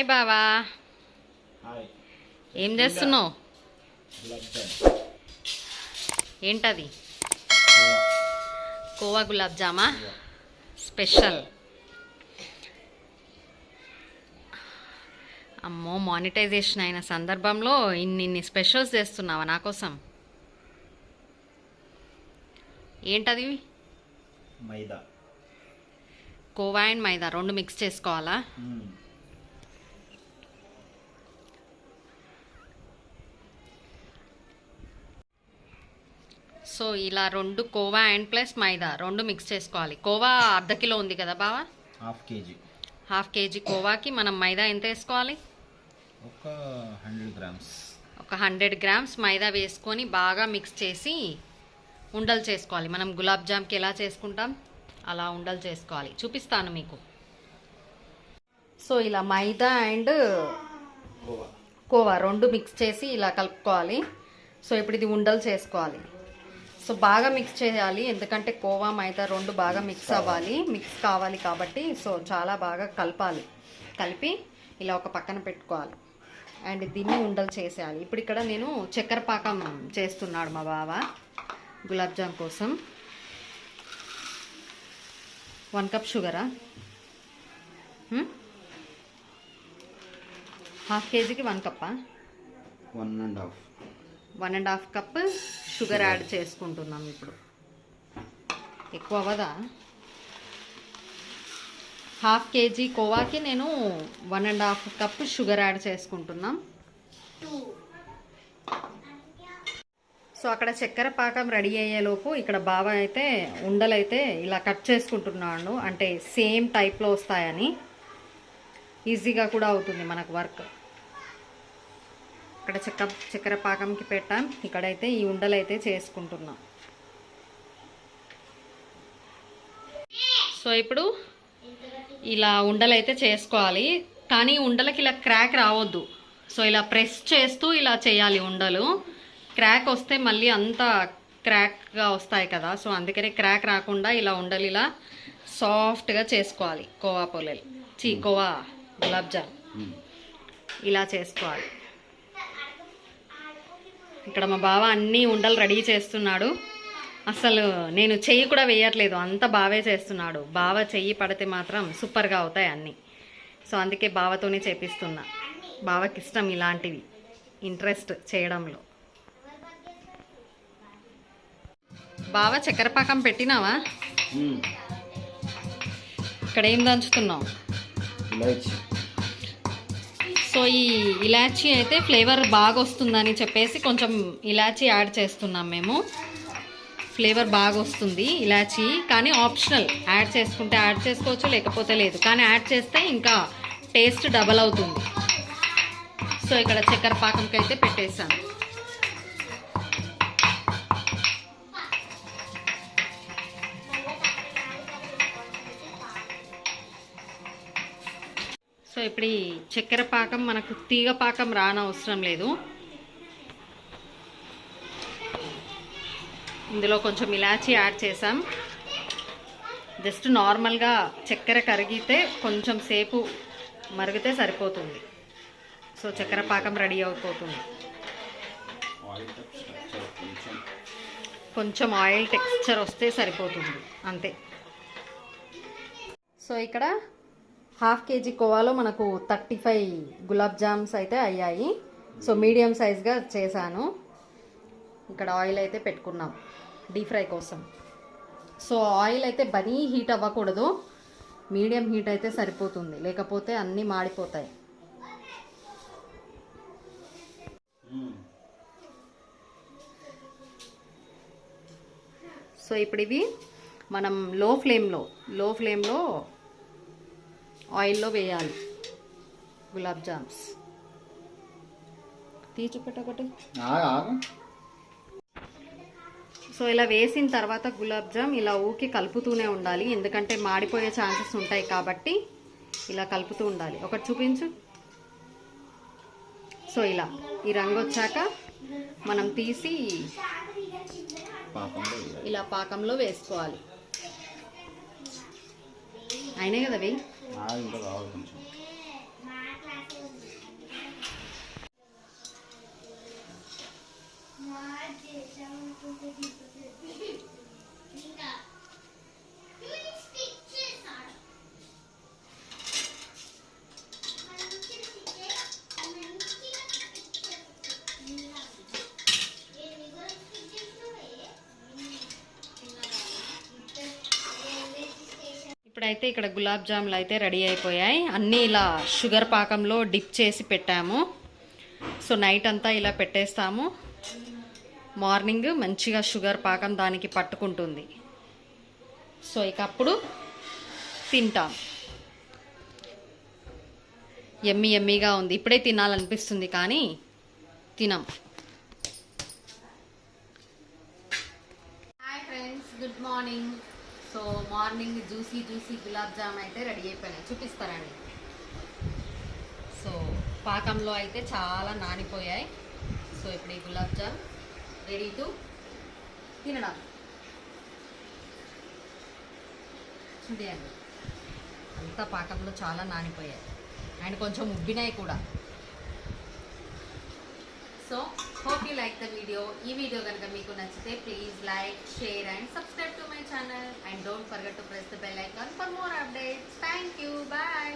Hi బావా. ఏం చేస్తున్నావు? ఏంటది? కోవా గులాబ్ జామా. స్పెషల్. అమ్మో మానిటైజేషన్ అయిన సందర్భంలో ఇన్ని ఇన్ని స్పెషల్స్ చేస్తున్నావా నా కోసం? ఏంటది? మైదా. కోవా అండ్ మైదా రెండు మిక్స్ చేసుకోవాలా? సో ఇలా రెండు కోవా అండ్ ప్లస్ మైదా రెండు మిక్స్ చేసుకోవాలి. కోవా అర్ధ కిలో ఉంది కదా బావా? Half KG. హాఫ్ కేజీ కోవాకి మనం మైదా ఎంత వేసుకోవాలి? ఒక హండ్రెడ్ గ్రామ్స్. ఒక హండ్రెడ్ గ్రామ్స్ మైదా వేసుకొని బాగా మిక్స్ చేసి ఉండలు చేసుకోవాలి. మనం గులాబ్ జామ్కి ఎలా చేసుకుంటాం? అలా ఉండలు చేసుకోవాలి. చూపిస్తాను మీకు. సో ఇలా మైదా అండ్ కోవా. కోవా రెండు మిక్స్ చేసి ఇలా కలుపుకోవాలి. సో ఇప్పుడు ఇది ఉండలు చేసుకోవాలి. సో బాగా మిక్స్ చేయాలి. ఎందుకంటే కోవా మైదా రెండు బాగా మిక్స్ అవ్వాలి. మిక్స్ కావాలి కాబట్టి సో చాలా బాగా కలపాలి. కలిపి ఇలా ఒక పక్కన పెట్టుకోవాలి. అండ్ దీన్ని ఉండలు చేసేయాలి. ఇప్పుడు ఇక్కడ నేను చక్కెర పాకం చేస్తున్నాడు మా బావ గులాబ్ జామ్ కోసం. వన్ కప్ షుగరా? హాఫ్ కేజీకి one Kappa? One and half. One and half cup sugar add చేసుకుంటున్నాం ఇప్పుడు. ఎక్కువ అవ్వదా? హాఫ్ కేజీ కోవాకి నేను one and half cup sugar add చేసుకుంటున్నాం. సో అక్కడ చక్కెర పాకం రెడీ అయ్యేలోపు ఇక్కడ బావ అయితే ఉండలైతే ఇలా కట్ చేసుకుంటున్నాడు. అంటే సేమ్ టైప్లో వస్తాయని. ఈజీగా కూడా అవుతుంది మనకు వర్క్. ఇక్కడ చెక్క చక్కెర పాకంకి పెట్టాం. ఇక్కడైతే ఈ ఉండలు అయితే చేసుకుంటున్నాం. సో ఇప్పుడు ఇలా ఉండలు అయితే చేసుకోవాలి. కానీ ఉండలకి ఇలా క్రాక్ రావద్దు. సో ఇలా ప్రెస్ చేస్తూ ఇలా చేయాలి ఉండలు. క్రాక్ వస్తే మళ్ళీ అంతా క్రాక్గా వస్తాయి కదా. సో అందుకనే క్రాక్ రాకుండా ఇలా ఉండలు ఇలా సాఫ్ట్గా చేసుకోవాలి. కోవా పొలలు. చీ కోవా గులాబ్ జామ్. ఇలా చేసుకోవాలి. ఇక్కడ మా బావ అన్ని ఉండలు రెడీ చేస్తున్నాడు. అసలు నేను చెయ్యి కూడా వేయట్లేదు అంత బావే చేస్తున్నాడు. బావ చెయ్యి పడితే మాత్రం సూపర్గా అవుతాయి అన్నీ. సో అందుకే బావతోనే చేపిస్తున్నా. బావకి ఇష్టం ఇలాంటివి ఇంట్రెస్ట్ చేయడంలో. బావ చక్కెర పాకం పెట్టినావా? ఇక్కడ ఏం దంచుతున్నావు? సో ఈ ఇలాచీ అయితే ఫ్లేవర్ బాగా వస్తుందని చెప్పేసి కొంచెం ఇలాచీ యాడ్ చేస్తున్నాం మేము. ఫ్లేవర్ బాగా వస్తుంది ఇలాచీ కానీ ఆప్షనల్. యాడ్ చేసుకుంటే యాడ్ చేసుకోవచ్చు లేకపోతే లేదు. కానీ యాడ్ చేస్తే ఇంకా టేస్ట్ డబల్ అవుతుంది. సో ఇక్కడ చక్కెర పాకంకి అయితే పెట్టేసాను సో ఇప్పుడు ఈ చక్కెర పాకం మనకు తీగ పాకం రానవసరం లేదు. ఇందులో కొంచెం ఇలాచీ యాడ్ చేసాం జస్ట్ నార్మల్గా చక్కెర కరిగితే కొంచెం సేపు మరిగితే సరిపోతుంది. సో చక్కెర పాకం రెడీ అయిపోతుంది. కొంచెం. ఆయిల్ టెక్స్చర్ వస్తే సరిపోతుంది. అంతే. సో ఇక్కడ హాఫ్ కేజీ కోవాలో మనకు థర్టీ ఫైవ్ గులాబ్ జామ్స్ అయితే అయ్యాయి. సో మీడియం సైజ్గా చేశాను. ఇక్కడ ఆయిల్ అయితే పెట్టుకున్నాం డీప్ ఫ్రై కోసం. సో ఆయిల్ అయితే బనీ హీట్ అవ్వకూడదు. మీడియం హీట్ అయితే సరిపోతుంది. లేకపోతే అన్నీ మాడిపోతాయి. సో ఇప్పుడు ఇవి మనం లో ఫ్లేమ్లో లో ఫ్లేమ్లో ఆయిల్లో వేయాలి. గులాబ్ జామ్స్. తీసి ఒకటి. సో ఇలా వేసిన తర్వాత గులాబ్ జామ్ ఇలా ఊకి కలుపుతూనే ఉండాలి. ఎందుకంటే మాడిపోయే ఛాన్సెస్ ఉంటాయి కాబట్టి ఇలా కలుపుతూ ఉండాలి. ఒకటి చూపించు. సో ఇలా ఈ రంగు వచ్చాక మనం తీసి. ఇలా పాకంలో వేసుకోవాలి. అయినాయి కదా వెయ్యి? ఆగు, ఇంకా కావాలి కొంచెం ఇప్పుడైతే ఇక్కడ గులాబ్ జాములు అయితే రెడీ అయిపోయాయి. అన్నీ ఇలా షుగర్ పాకంలో డిప్ చేసి పెట్టాము. సో నైట్ అంతా ఇలా పెట్టేస్తాము. మార్నింగ్ మంచిగా షుగర్ పాకం దానికి పట్టుకుంటుంది. సో ఇక అప్పుడు తింటాం. ఎమ్మి ఎమ్మిగా ఉంది. ఇప్పుడే తినాలనిపిస్తుంది కానీ తినం. Hi friends good morning so morning juicy juicy gulab jam అయితే రెడీ అయిపోయినాయి. చూపిస్తారండి సో పాకంలో అయితే చాలా నానిపోయాయి. సో ఇప్పుడు ఈ గులాబ్ జామ్ రెడీ టు తినడం. చూడండి. అంతా పాకంలో చాలా నానిపోయాయి. అండ్ కొంచెం ఉబ్బినాయి కూడా. So hope you like the video ఈ వీడియో కనుక మీకు నచ్చితే please like share and subscribe to my channel and don't forget to press the bell icon for more updates thank you bye